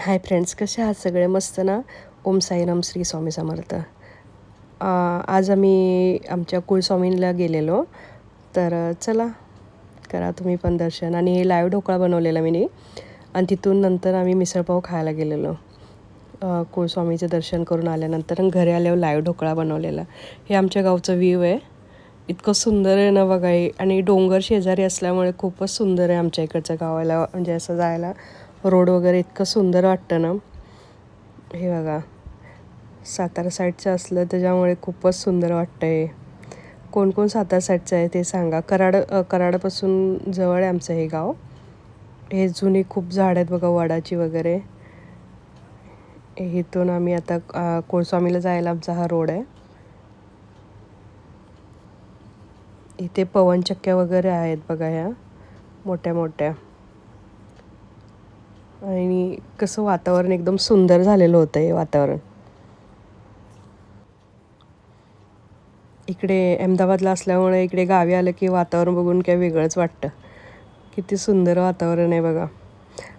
Hi friends कसे आहात सगळे? मस्त ना? ओम साईराम श्री स्वामी समर्थ. आज आम्ही आमच्या कुळस्वामींला गेलेलो. तर चला करा तुम्ही पण दर्शन. आणि हे लाईव्ह ढोकळा बनवलेला मी. आणि तिथून नंतर आम्ही मिसळपाव खायला गेलेलो. कुळस्वामीचं दर्शन करून आल्यानंतर घरी आल्यावर लाईव्ह ढोकळा बनवलेला. हे आमच्या गावचं व्ह्यू आहे. इतकं सुंदर आहे ना बघा आणि डोंगर शेजारी असल्यामुळे खूपच सुंदर आहे आमच्या इकडचं गावाला म्हणजे असं जायला. रोड वगैरे इतकं सुंदर वाटतं ना. हे बघा. सातारा साईडचं असलं त्याच्यामुळे खूपच सुंदर वाटतं हे कोण कोण सातारा साईडचं आहे ते सांगा. कराड अ, कराडापासून जवळ आहे आमचं हे गाव. हे जुनी खूप झाड आहेत बघा वडाची वगैरे. इथून आम्ही आता कोळस्वामीला जायला आमचा हा रोड आहे. इथे पवनचक्क्या वगैरे आहेत बघा ह्या. मोठ्या मोठ्या आणि कसं वातावरण एकदम सुंदर झालेलं होतं हे वातावरण. इकडे अहमदाबादला असल्यामुळे इकडे गावी आलं की वातावरण बघून काय वेगळंच वाटतं. किती सुंदर वातावरण आहे बघा.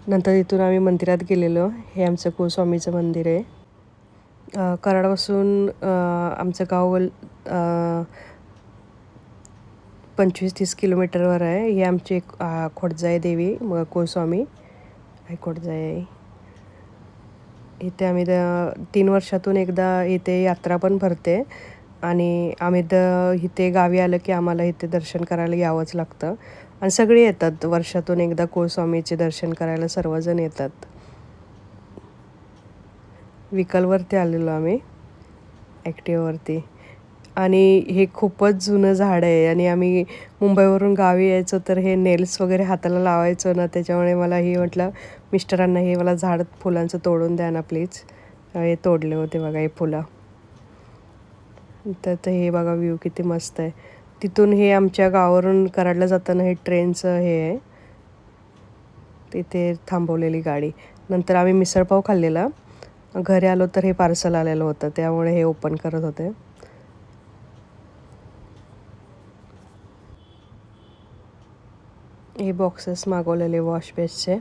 नंतर इथून आम्ही मंदिरात गेलेलो. हे आमचं कुलस्वामीचं मंदिर आहे. कराडपासून आमचं गाव पंचवीस तीस किलोमीटरवर आहे. हे आमची एक खोडजाई देवी मग कुलस्वामी. आहे इथे आम्ही द तीन वर्षातून एकदा इथे यात्रा पण भरते. आणि आम्ही द इथे गावी आलं की आम्हाला इथे दर्शन करायला यावंच लागतं. आणि सगळे येतात वर्षातून एकदा कुळस्वामीचे दर्शन करायला सर्वजण येतात. विकलवरती आलेलो आम्ही ॲक्टिवावरती. आणि हे खूपच जुनं झाड आहे. आणि आम्ही मुंबईवरून गावी यायचो तर हे नेल्स वगैरे हाताला लावायचो ना त्याच्यामुळे मला हे म्हटलं मिस्टरांना हे मला झाड फुलांचं तोडून द्या ना प्लीज हे तोडले होते बघा हे फुलं. तर हे बघा व्ह्यू किती मस्त आहे. तिथून हे आमच्या गावावरून कराडला जाताना हे ट्रेनचं हे आहे. तिथे थांबवलेली गाडी. नंतर आम्ही मिसळपाव खाल्लेला. घरी आलो तर हे पार्सल आलेलं होतं. त्यामुळे हे ओपन करत होते. हे बॉक्सेस मागवलेले वॉश बेसचे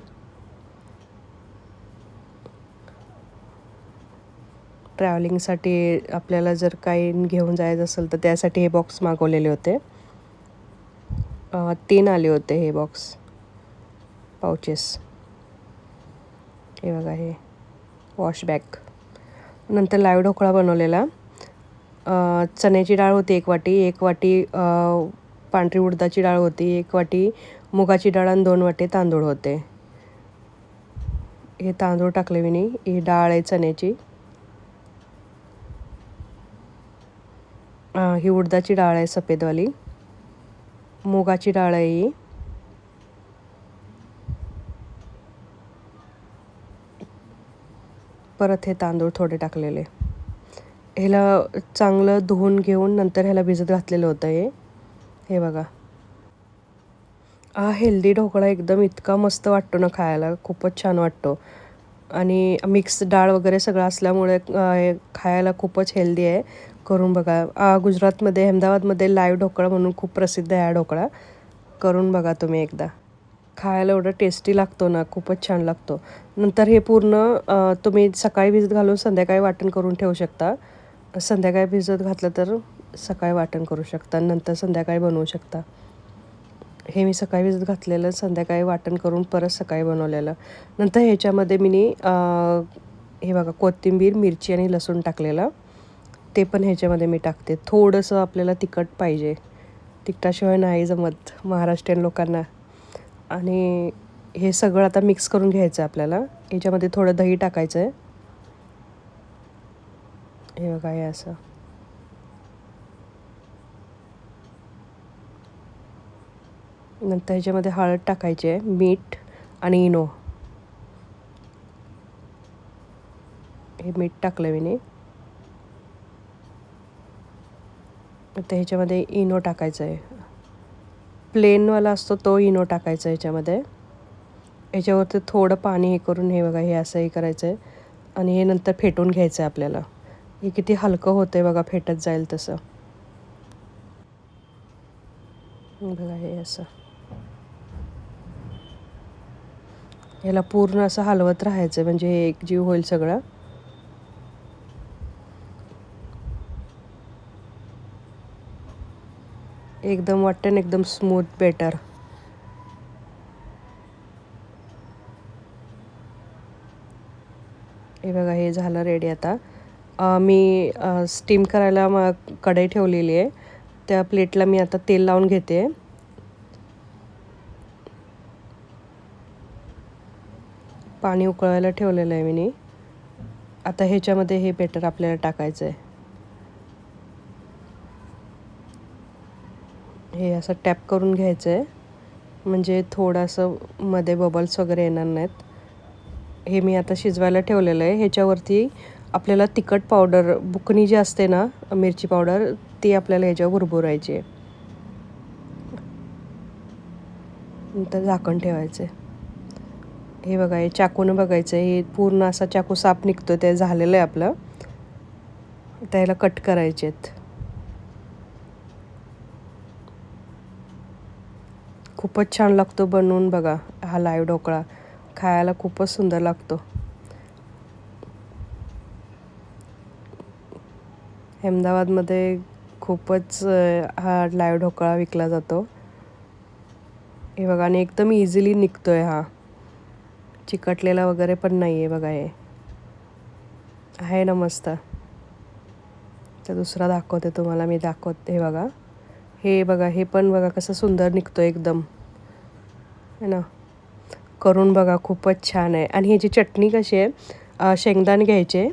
ट्रॅव्हलिंगसाठी आपल्याला जर काही घेऊन जायचं असेल तर त्यासाठी हे बॉक्स मागवलेले होते. तीन आले होते हे बॉक्स पाउचेस हे बघा हे. वॉश बॅग नंतर लाईव्ह ढोकळा बनवलेला. चण्याची डाळ होती एक वाटी एक वाटी पांढरी उडदाची डाळ होती एक वाटी मुगाची डाळ आणि दोन वाटी तांदूळ होते. हे तांदूळ टाकले मी. ही डाळ आहे चण्याची. ही उडदाची डाळ आहे सफेदवाली. मुगाची डाळ आहे ही. परत हे तांदूळ थोडे टाकलेले. ह्याला चांगलं धुवून घेऊन नंतर ह्याला भिजत घातलेलं होतं हे. हे बघा. हा हेल्दी ढोकळा एकदम इतका मस्त वाटतो ना खायला. खूपच छान वाटतो. आणि मिक्स डाळ वगैरे सगळं असल्यामुळे हे खायला खूपच हेल्दी आहे. करून बघा. गुजरातमध्ये अहमदाबादमध्ये लाईव्ह ढोकळा म्हणून खूप प्रसिद्ध आहे हा ढोकळा. करून बघा तुम्ही एकदा. खायला एवढं टेस्टी लागतो ना खूपच छान लागतो. नंतर हे पूर्ण तुम्ही सकाळी भिजत घालून संध्याकाळी वाटण करून ठेवू शकता. संध्याकाळी भिजत घातलं तर सकाळी वाटण करू शकता नंतर संध्याकाळी बनवू शकता. हे मी सकाळी भिजत घातलेलं संध्याकाळी वाटण करून परत सकाळी बनवलेलं. नंतर ह्याच्यामध्ये मी हे बघा कोथिंबीर मिरची आणि लसूण टाकलेलं. ते पण ह्याच्यामध्ये मी टाकते. थोडंसं आपल्याला तिखट पाहिजे. तिखटाशिवाय नाही जमत महाराष्ट्रीयन लोकांना. आणि हे सगळं आता मिक्स करून घ्यायचं आहे आपल्याला. ह्याच्यामध्ये थोडं दही टाकायचं आहे. हे बघा हे असं. नंतर ह्याच्यामध्ये हळद टाकायची आहे मीठ आणि इनो. हे मीठ टाकलं मी आता ह्याच्यामध्ये इनो टाकायचं आहे प्लेनवाला असतो तो इनो टाकायचा ह्याच्यामध्ये. ह्याच्यावरती थोडं पाणी हे करून हे बघा हे असं हे करायचं आहे आणि हे नंतर फेटून घ्यायचं आहे आपल्याला. हे किती हलकं होतं आहे बघा फेटत जाईल तसं. बघा हे असं. ह्याला पूर्ण असं हलवत राहायचं म्हणजे हे एक जीव होईल सगळं. एकदम वाटतं ना एकदम स्मूथ बेटर हे बघा हे झालं रेडी आता. मी स्टीम करायला मग कढई ठेवलेली आहे. त्या प्लेटला मी आता तेल लावून घेते. पाणी उकळायला ठेवलेलं आहे मी आता ह्याच्यामध्ये हे बेटर आपल्याला टाकायचं आहे हे असं टॅप करून घ्यायचं आहे म्हणजे थोडंसं मध्ये बबल्स वगैरे येणार नाहीत. हे मी आता शिजवायला ठेवलेलं आहे. ह्याच्यावरती आपल्याला तिखट पावडर बुकणी जी असते ना मिरची पावडर ती आपल्याला ह्याच्यावर भुरभुरायची आहे. नंतर झाकण ठेवायचं आहे हे बघा हे चाकूनं बघायचं आहे हे पूर्ण असा चाकू साप निघतो ते झालेलं आहे आपलं. त्याला कट करायचे आहेत खूपच छान लागतो बनवून बघा हा लाईव ढोकळा. खायला खूपच सुंदर लागतो. अहमदाबादमध्ये खूपच हा लाईव ढोकळा विकला जातो. हे बघा आणि एकदम इझिली निघतो आहे हा. चिकटलेला वगैरे पण नाही आहे बघा हे. आहे ना मस्त. तर दुसरा दाखवते तुम्हाला मी दाखवते हे बघा. हे बघा हे पण बघा कसं सुंदर निघतो एकदम. है ना? करून बघा खूपच छान आहे. आणि ह्याची चटणी कशी आहे? शेंगदाणे घ्यायचे.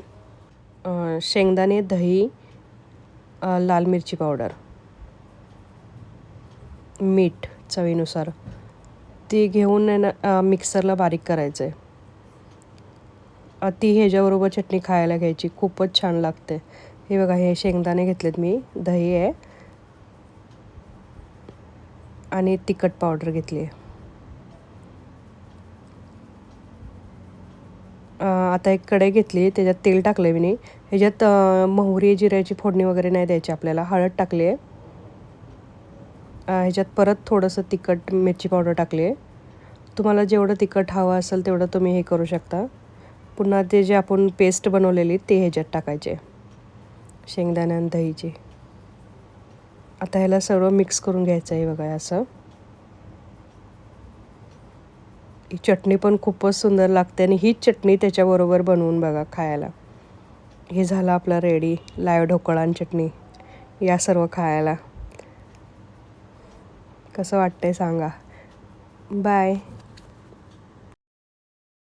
शेंगदाणे दही लाल मिरची पावडर. मीठ चवीनुसार. ती घेऊन ना मिक्सरला बारीक करायचं आहे ती ह्याच्याबरोबर चटणी खायला घ्यायची खूपच छान लागते. हे बघा हे शेंगदाणे घेतलेत मी दही आहे. आणि तिखट पावडर घेतली आहे. आता एक कढई घेतली त्याच्यात तेल टाकलं आहे मी. ह्याच्यात मोहरी जिऱ्याची फोडणी वगैरे नाही द्यायची आपल्याला हळद टाकली आहे. ह्याच्यात परत थोडंसं तिखट मिरची पावडर टाकली आहे. तुम्हाला जेवढं तिखट हवं असेल तेवढं तुम्ही हे करू शकता. पुन्हा ते जे आपण पेस्ट बनवलेली ते ह्याच्यात टाकायचे. शेंगदाण्या आणि दहीची. आता ह्याला सर्व मिक्स करून घ्यायचं आहे बघा असं. ही चटणी पण खूपच सुंदर लागते आणि हीच चटणी त्याच्याबरोबर बनवून बघा खायला. हे झालं आपलं रेडी लाईव ढोकळा आणि चटणी. या सर्व खायला. कसं वाटतंय सांगा. बाय